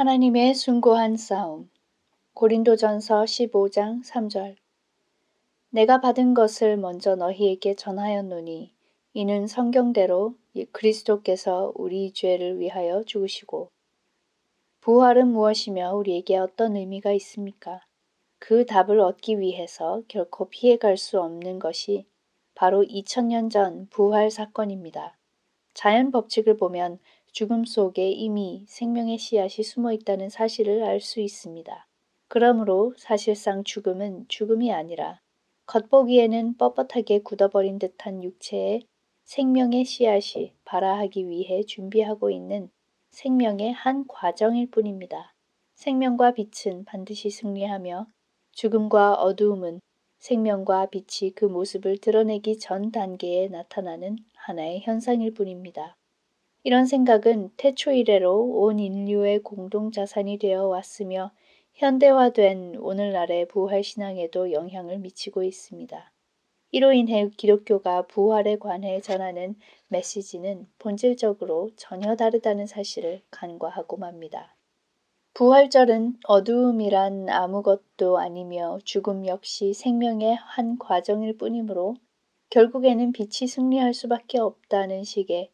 하나님의 숭고한 싸움. 고린도전서 15장 3절. 내가 받은 것을 먼저 너희에게 전하였노니 이는 성경대로 그리스도께서 우리 죄를 위하여 죽으시고 부활은 무엇이며 우리에게 어떤 의미가 있습니까? 그 답을 얻기 위해서 결코 피해갈 수 없는 것이 바로 2000년 전 부활 사건입니다. 자연 법칙을 보면 죽음 속에 이미 생명의 씨앗이 숨어 있다는 사실을 알 수 있습니다. 그러므로 사실상 죽음은 죽음이 아니라 겉보기에는 뻣뻣하게 굳어버린 듯한 육체에 생명의 씨앗이 발아하기 위해 준비하고 있는 생명의 한 과정일 뿐입니다. 생명과 빛은 반드시 승리하며 죽음과 어두움은 생명과 빛이 그 모습을 드러내기 전 단계에 나타나는 하나의 현상일 뿐입니다. 이런 생각은 태초 이래로 온 인류의 공동 자산이 되어 왔으며 현대화된 오늘날의 부활신앙에도 영향을 미치고 있습니다. 이로 인해 기독교가 부활에 관해 전하는 메시지는 본질적으로 전혀 다르다는 사실을 간과하고 맙니다. 부활절은 어두움이란 아무것도 아니며 죽음 역시 생명의 한 과정일 뿐이므로 결국에는 빛이 승리할 수밖에 없다는 식의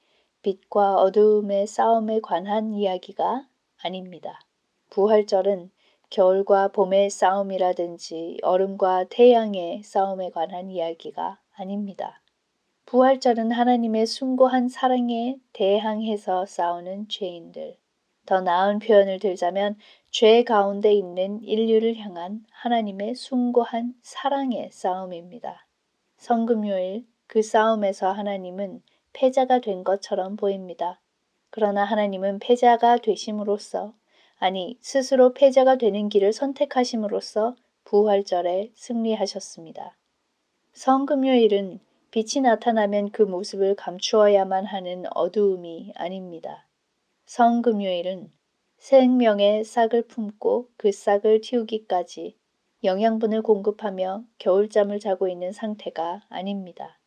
빛과 어두움의 싸움에 관한 이야기가 아닙니다. 부활절은 겨울과 봄의 싸움이라든지 얼음과 태양의 싸움에 관한 이야기가 아닙니다. 부활절은 하나님의 숭고한 사랑에 대항해서 싸우는 죄인들. 더 나은 표현을 들자면 죄 가운데 있는 인류를 향한 하나님의 숭고한 사랑의 싸움입니다. 성금요일 그 싸움에서 하나님은 패자가 된 것처럼 보입니다. 그러나 하나님은 패자가 되심으로써 아니 스스로 패자가 되는 길을 선택하심으로써 부활절에 승리하셨습니다. 성금요일은 빛이 나타나면 그 모습을 감추어야만 하는 어두움이 아닙니다. 성금요일은 생명의 싹을 품고 그 싹을 틔우기까지 영양분을 공급하며 겨울잠을 자고 있는 상태가 아닙니다.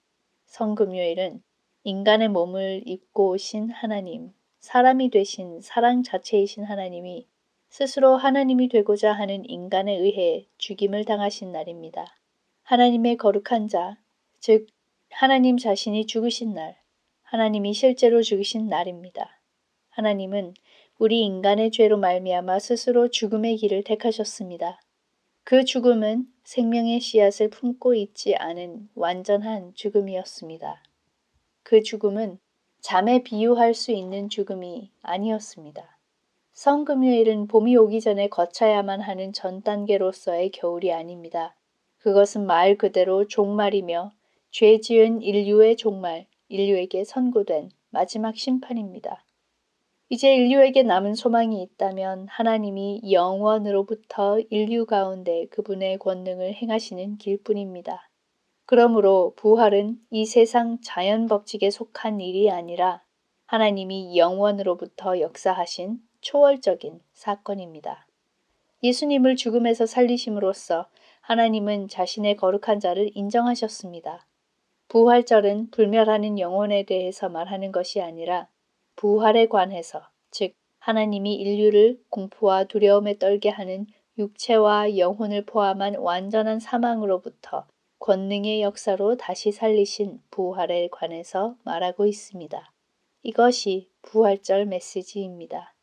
성금요일은 인간의 몸을 입고 오신 하나님, 사람이 되신 사랑 자체이신 하나님이 스스로 하나님이 되고자 하는 인간에 의해 죽임을 당하신 날입니다. 하나님의 거룩한 자, 즉 하나님 자신이 죽으신 날, 하나님이 실제로 죽으신 날입니다. 하나님은 우리 인간의 죄로 말미암아 스스로 죽음의 길을 택하셨습니다. 그 죽음은 생명의 씨앗을 품고 있지 않은 완전한 죽음이었습니다. 그 죽음은 잠에 비유할 수 있는 죽음이 아니었습니다. 성금요일은 봄이 오기 전에 거쳐야만 하는 전 단계로서의 겨울이 아닙니다. 그것은 말 그대로 종말이며 죄 지은 인류의 종말, 인류에게 선고된 마지막 심판입니다. 이제 인류에게 남은 소망이 있다면 하나님이 영원으로부터 인류 가운데 그분의 권능을 행하시는 길뿐입니다. 그러므로 부활은 이 세상 자연 법칙에 속한 일이 아니라 하나님이 영원으로부터 역사하신 초월적인 사건입니다. 예수님을 죽음에서 살리심으로써 하나님은 자신의 거룩한 자를 인정하셨습니다. 부활절은 불멸하는 영혼에 대해서 말하는 것이 아니라 부활에 관해서, 즉, 하나님이 인류를 공포와 두려움에 떨게 하는 육체와 영혼을 포함한 완전한 사망으로부터 권능의 역사로 다시 살리신 부활에 관해서 말하고 있습니다. 이것이 부활절 메시지입니다.